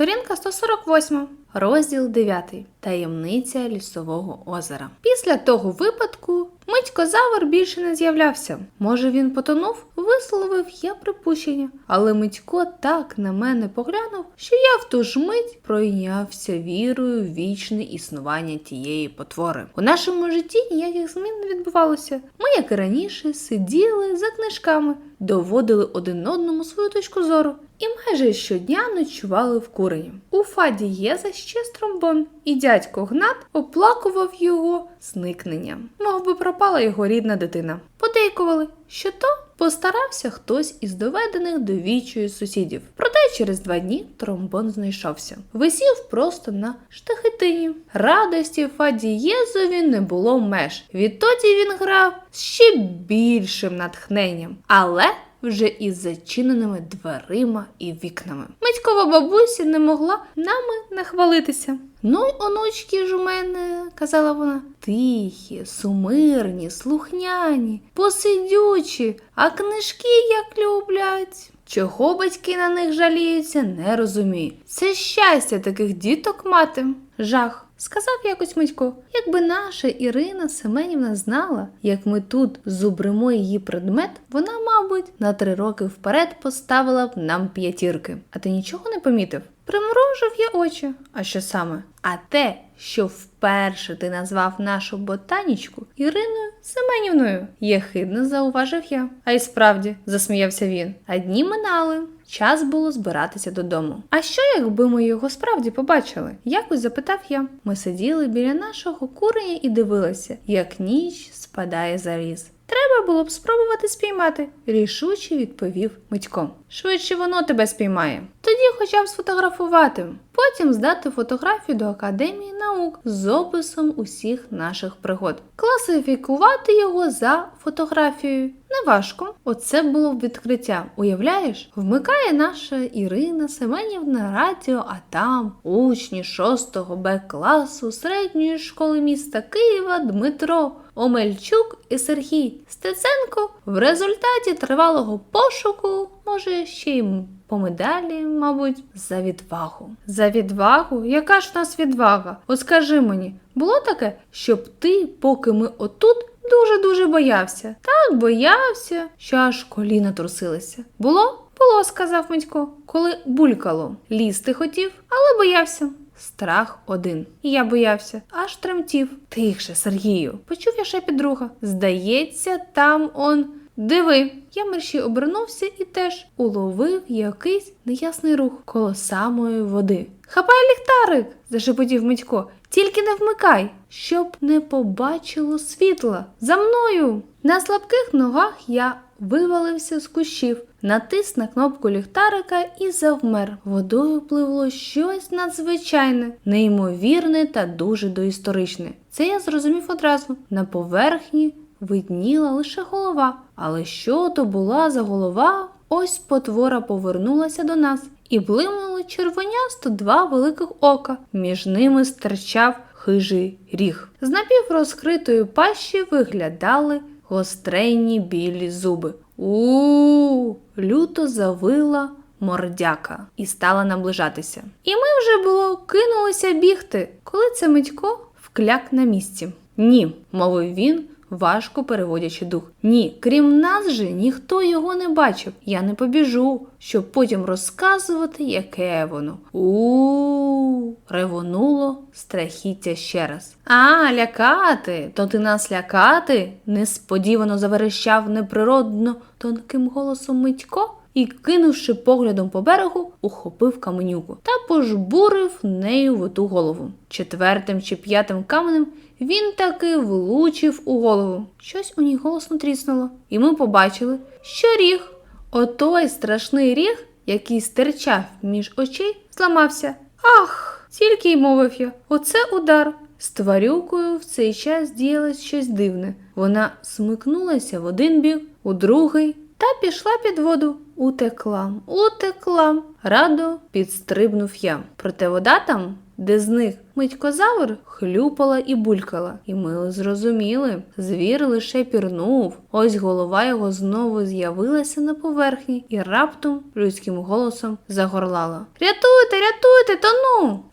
Сторінка 148. Розділ 9. Таємниця лісового озера. Після того випадку Митько-завр більше не з'являвся. Може, він потонув? Висловив я припущення. Але Митько так на мене поглянув, що я в ту ж мить пройнявся вірою в вічне існування тієї потвори. У нашому житті ніяких змін не відбувалося. Ми, як і раніше, сиділи за книжками, доводили один одному свою точку зору і майже щодня ночували в курені. У Фаді є за ще стромбон, і дядько Гнат оплакував його зникненням. Мов би пропала його рідна дитина. Подейкували, що то постарався хтось із доведених до вічої сусідів. Проте через два дні тромбон знайшовся. Висів просто на штахетині. Радості Фадієзові не було меж. Відтоді він грав з ще більшим натхненням. Але вже із зачиненими дверима і вікнами. Митькова бабуся не могла нами нахвалитися. Ну й онучки ж у мене, казала вона, тихі, сумирні, слухняні, посидючі, а книжки як люблять. Чого батьки на них жаліються, не розумію. Це щастя таких діток мати. Жах. Сказав якось Митько, якби наша Ірина Семенівна знала, як ми тут зубримо її предмет, вона, мабуть, на три роки вперед поставила б нам п'ятірки. А ти нічого не помітив? Примружив я очі. А що саме? А те, що вперше ти назвав нашу ботанічку Іриною Семенівною, єхидно зауважив я. А й справді, засміявся він. А дні минали. Час було збиратися додому. А що, якби ми його справді побачили? Якось запитав я. Ми сиділи біля нашого куреня і дивилися, як ніч спадає за ліс. Треба було б спробувати спіймати, рішуче відповів Митько. Швидше воно тебе спіймає. Тоді хоча б сфотографувати, потім здати фотографію до Академії наук з описом усіх наших пригод, класифікувати його за фотографією. Неважко, оце було б відкриття. Уявляєш, вмикає наша Ірина Семенівна радіо, а там учні 6 Б класу середньої школи міста Києва Дмитро Омельчук і Сергій Стеценко в результаті тривалого пошуку, може ще й по медалі, мабуть, за відвагу. За відвагу? Яка ж нас відвага? От скажи мені, було таке, щоб ти, поки ми отут, дуже-дуже боявся. Так боявся, що аж коліна трусилися. Було? Було, сказав Митько, коли булькало. Лізти хотів, але боявся. Страх один. І я боявся, аж тремтів. Тихше, Сергію. Почув я шепіт друга. Здається, там он. Диви, я мерщій обернувся і теж уловив якийсь неясний рух коло самої води. Хапай ліхтарик, зашепотів Митько. Тільки не вмикай, щоб не побачило світла. За мною. На слабких ногах я вивалився з кущів, натис на кнопку ліхтарика і завмер. Водою пливло щось надзвичайне, неймовірне та дуже доісторичне. Це я зрозумів одразу. На поверхні видніла лише голова. Але що то була за голова? Ось потвора повернулася до нас і блимнули червонясто два великих ока. Між ними стирчав хижий ріг. З напіврозкритої пащі виглядали гостренні білі зуби. У люто завила мордяка і стала наближатися. І ми вже було кинулися бігти, коли це Митько вкляк на місці. Ні, мовив він, важко переводячи дух. Ні, крім нас же ніхто його не бачив. Я не побіжу, щоб потім розказувати, яке воно. У ревонуло страхіття ще раз. А, лякати, то ти нас лякати? несподівано заверещав неприродно тонким голосом Митько. І, кинувши поглядом по берегу, ухопив каменюку та пожбурив нею в оту голову. Четвертим чи п'ятим каменем він таки влучив у голову. Щось у ній голосно тріснуло, і ми побачили, що ріг, отой страшний ріг, який стирчав між очей, зламався. Ах! Тільки й мовив я, оце удар. З тварюкою в цей час діялось щось дивне. Вона смикнулася в один бік, у другий, та пішла під воду. Утекла, утекла. Радо підстрибнув я. Проте вода там, де з них митькозавр, хлюпала і булькала. І ми зрозуміли. Звір лише пірнув. Ось голова його знову з'явилася на поверхні і раптом людським голосом загорлала. Рятуйте, рятуйте,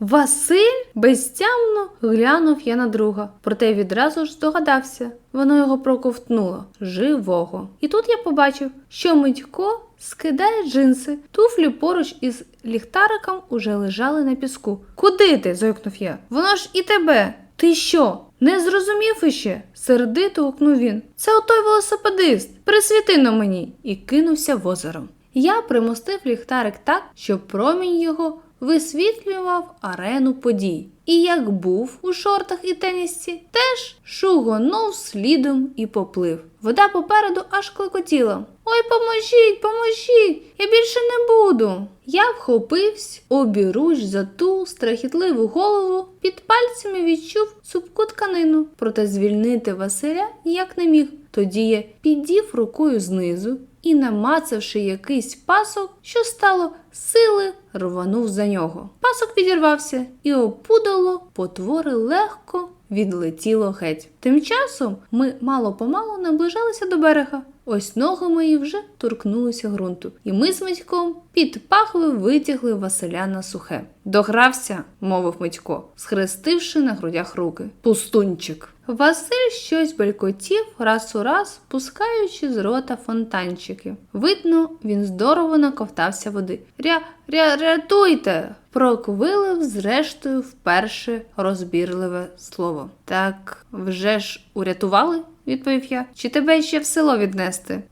Василь? Безтямно глянув я на друга, проте відразу ж здогадався. Воно його проковтнуло живого. І тут я побачив, що Митько скидає джинси. Туфлі поруч із ліхтариком уже лежали на піску. Куди ти? зойкнув я. Воно ж і тебе. Ти що? Не зрозумів іще? сердито гукнув він. Це отой велосипедист. Присвіти на мені. І кинувся в озеро. Я примостив ліхтарик так, щоб промінь його висвітлював арену подій. І як був у шортах і тенісці, теж шугонув слідом і поплив. Вода попереду аж клекотіла. Ой, поможіть, поможіть, я більше не буду. Я вхопився обіруч за ту страхітливу голову, під пальцями відчув цупку тканину, проте звільнити Василя ніяк не міг. Тоді я підів рукою знизу і, намацавши якийсь пасок, що стало сили, рванув за нього. Пасок відірвався, і опудало потвори легко відлетіло геть. Тим часом ми мало помалу наближалися до берега. Ось ноги мої вже торкнулися ґрунту, і ми з Митьком під пахви витягли Василя на сухе. Догрався, мовив Митько, схрестивши на грудях руки. Пустунчик. Василь щось белькотів раз у раз, пускаючи з рота фонтанчики. Видно, він здорово наковтався води. Ря, ря, рятуйте! Проквилив, зрештою, вперше розбірливе слово. Так вже ж урятували? відповів я. Чи тебе ще в село віднести?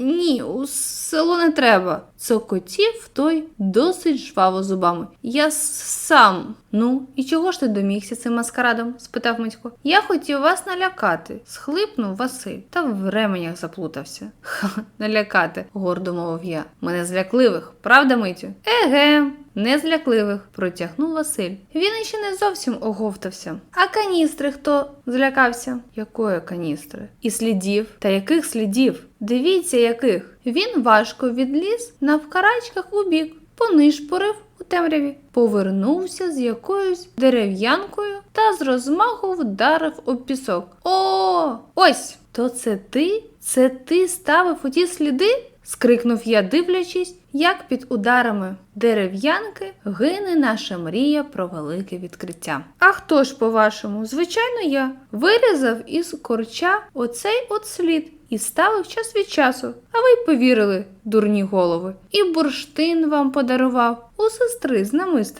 Ні, у село не треба. Цокотів той досить жваво зубами. Я сам. Ну, і чого ж ти домігся цим маскарадом? спитав Митько. Я хотів вас налякати, схлипнув Василь, та в ременях заплутався. Ха, налякати, гордо мовив я. Мене злякливих, правда, Митю? Еге. Не злякливих, протягнув Василь. Він іще не зовсім оговтався. А каністри хто злякався? Якої каністри? І слідів? Та яких слідів? Дивіться, яких. Він важко відліз навкарачках у бік, понишпорив у темряві, повернувся з якоюсь дерев'янкою та з розмаху вдарив об пісок. О, ось! То це ти? Це ти ставив у ті сліди? скрикнув я, дивлячись, як під ударами дерев'янки гине наша мрія про велике відкриття. А хто ж, по-вашому? Звичайно, я вирізав із корча оцей от слід і ставив час від часу, а ви й повірили, дурні голови. І бурштин вам подарував, у сестри з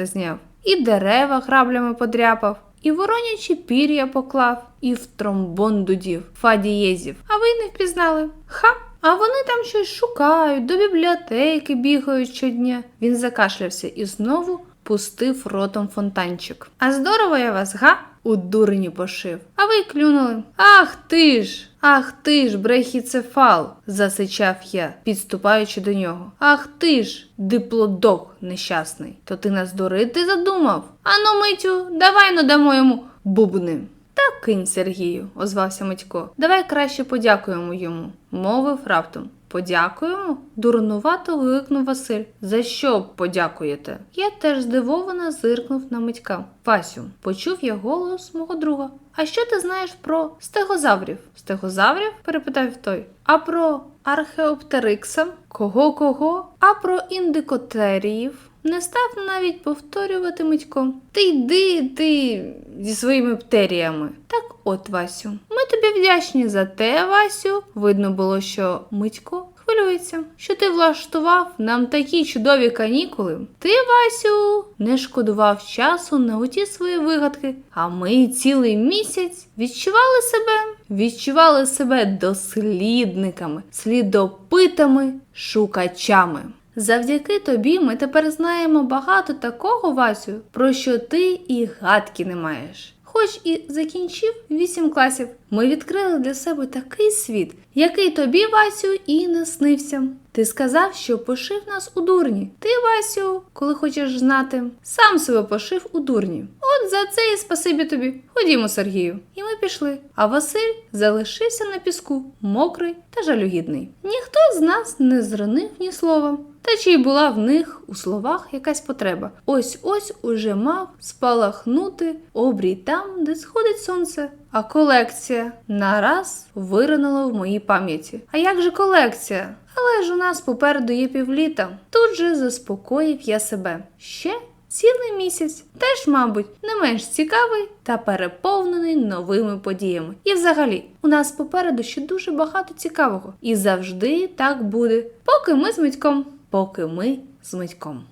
зняв, і дерева граблями подряпав. І воронячі пір'я поклав, і в тромбон дудів, фадієзів, а ви й не впізнали. Ха! А вони там щось шукають, до бібліотеки бігають щодня. Він закашлявся і знову пустив ротом фонтанчик. А здорово я вас, га? У дурені пошив. А ви клюнули. Ах ти ж! Ах ти ж, брехіцефал, засичав я, підступаючи до нього. Ах ти ж, диплодок нещасний. То ти нас дурити задумав? Ану, Митю, давай надамо йому бубни. Так кинь, Сергію, озвався Митько. Давай краще подякуємо йому, мовив раптом. Подякуємо? дурнувато гикнув Василь. За що подякуєте? Я теж здивовано зиркнув на Митька. Васю, почув я голос мого друга. А що ти знаєш про стегозаврів? Стегозаврів? перепитав той. А про археоптерикса? Кого кого? А про індикотеріїв? Не став навіть повторювати Митько. Ти йди ти зі своїми птеріями. Так от, Васю, ми тобі вдячні за те, Васю. Видно було, що Митько хвилюється, що ти влаштував нам такі чудові канікули. Ти, Васю, не шкодував часу на оті свої вигадки, а ми цілий місяць відчували себе, відчували себе дослідниками, слідопитами, шукачами. Завдяки тобі ми тепер знаємо багато такого, Васю, про що ти і гадки не маєш. Хоч і закінчив вісім класів, ми відкрили для себе такий світ, який тобі, Васю, і не снився. Ти сказав, що пошив нас у дурні. Ти, Васю, коли хочеш знати, сам себе пошив у дурні. От за це і спасибі тобі. Ходімо, Сергію. І ми пішли. А Василь залишився на піску, мокрий та жалюгідний. Ніхто з нас не зранив ні слова. Та чи й була в них у словах якась потреба? Ось ось уже мав спалахнути обрій там, де сходить сонце. А колекція нараз виринула в моїй пам'яті. А як же колекція? Але ж у нас попереду є півліта. Тут же заспокоїв я себе. Ще цілий місяць. Теж, мабуть, не менш цікавий та переповнений новими подіями. І взагалі, у нас попереду ще дуже багато цікавого. І завжди так буде. Поки ми з Митьком. Поки ми з Митьком.